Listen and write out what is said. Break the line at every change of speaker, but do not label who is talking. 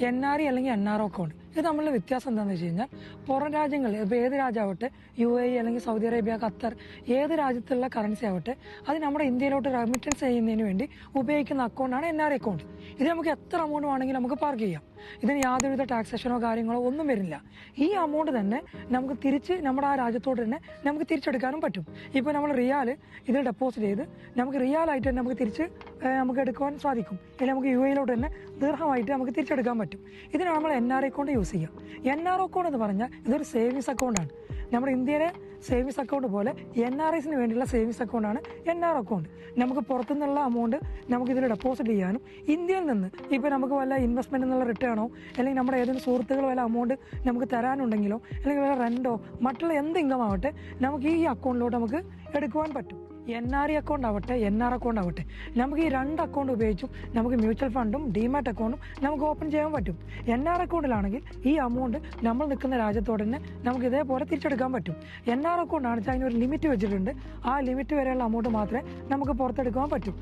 N R E അല്ലെങ്കിൽ N R O account ഇത് തമ്മിലുള്ള വ്യത്യാസം എന്താണെന്ന് വെച്ച് കഴിഞ്ഞാൽ പുറം രാജ്യങ്ങളിൽ ഇപ്പോൾ ഏത് രാജ്യമാവട്ടെ യു എ അല്ലെങ്കിൽ സൗദി അറേബ്യ ഖത്തർ ഏത് രാജ്യത്തുള്ള കറൻസി ആവട്ടെ അത് നമ്മുടെ ഇന്ത്യയിലോട്ട് റെമിറ്റൻസ് ചെയ്യുന്നതിന് വേണ്ടി ഉപയോഗിക്കുന്ന അക്കൗണ്ടാണ് എൻ ആർ അക്കൗണ്ട് ഇത് നമുക്ക് എത്ര എമൗണ്ട് വേണമെങ്കിലും നമുക്ക് പാർക്ക് ചെയ്യാം. ഇതിന് യാതൊരുവിധ ടാക്സേഷനോ കാര്യങ്ങളോ ഒന്നും വരില്ല ഈ അമൗണ്ട് തന്നെ നമുക്ക് തിരിച്ച് നമ്മുടെ ആ രാജ്യത്തോട് തന്നെ നമുക്ക് തിരിച്ചെടുക്കാനും പറ്റും. ഇപ്പോൾ നമ്മൾ റിയാൽ ഇതിൽ ഡെപ്പോസിറ്റ് ചെയ്ത് നമുക്ക് റിയാലായിട്ട് തന്നെ നമുക്ക് തിരിച്ച് നമുക്ക് എടുക്കുവാൻ സാധിക്കും. അല്ലെങ്കിൽ നമുക്ക് യു എയിലോട്ട് തന്നെ ദീർഘമായിട്ട് നമുക്ക് തിരിച്ചെടുക്കാൻ പറ്റും. ഇതിനാണ് നമ്മൾ എൻ ആർ അക്കൗണ്ട് യൂസ് ചെയ്യാം. എൻ ആർ അക്കൗണ്ട് എന്ന് പറഞ്ഞാൽ ഇതൊരു സേവിങ്സ് അക്കൗണ്ടാണ് നമ്മുടെ ഇന്ത്യയിലെ സേവിങ്സ് അക്കൗണ്ട് പോലെ എൻ ആർ ഐസിന് വേണ്ടിയുള്ള സേവിങ്സ് അക്കൗണ്ടാണ് എൻ ആർ അക്കൗണ്ട് നമുക്ക് പുറത്തുനിന്നുള്ള അമൗണ്ട് നമുക്ക് ഇതിൽ ഡെപ്പോസിറ്റ് ചെയ്യാനും ഇന്ത്യയിൽ നിന്ന് ഇപ്പോൾ നമുക്ക് വല്ല ഇൻവെസ്റ്റ്മെന്റ് എന്നുള്ള റിട്ടേണോ അല്ലെങ്കിൽ നമ്മുടെ ഏതെങ്കിലും സുഹൃത്തുക്കൾ വല്ല അമൗണ്ട് നമുക്ക് തരാനുണ്ടെങ്കിലോ അല്ലെങ്കിൽ വല്ല റെന്റോ മറ്റുള്ള എന്ത് ഇൻകം ആവട്ടെ നമുക്ക് ഈ അക്കൗണ്ടിലോട്ട് നമുക്ക് എടുക്കുവാൻ പറ്റും. എൻ ആർ ഇ അക്കൗണ്ട് ആവട്ടെ എൻ ആർ അക്കൗണ്ട് ആവട്ടെ. നമുക്ക് ഈ രണ്ട് അക്കൗണ്ട് ഉപയോഗിച്ചും നമുക്ക് മ്യൂച്വൽ ഫണ്ടും ഡിമാറ്റ് അക്കൗണ്ടും നമുക്ക് ഓപ്പൺ ചെയ്യാൻ പറ്റും. എൻ ആർ അക്കൗണ്ടിലാണെങ്കിൽ ഈ അമൗണ്ട് നമ്മൾ നിൽക്കുന്ന രാജ്യത്തോടെ തന്നെ നമുക്ക് ഇതേപോലെ തിരിച്ചെടുക്കാൻ പറ്റും. എൻ ആർ അക്കൗണ്ട് ആണെന്ന് വെച്ചാൽ അതിനൊരു ലിമിറ്റ് വെച്ചിട്ടുണ്ട്. ആ ലിമിറ്റ് വരെയുള്ള അമൗണ്ട് മാത്രമേ നമുക്ക് പുറത്തെടുക്കാൻ പറ്റൂ.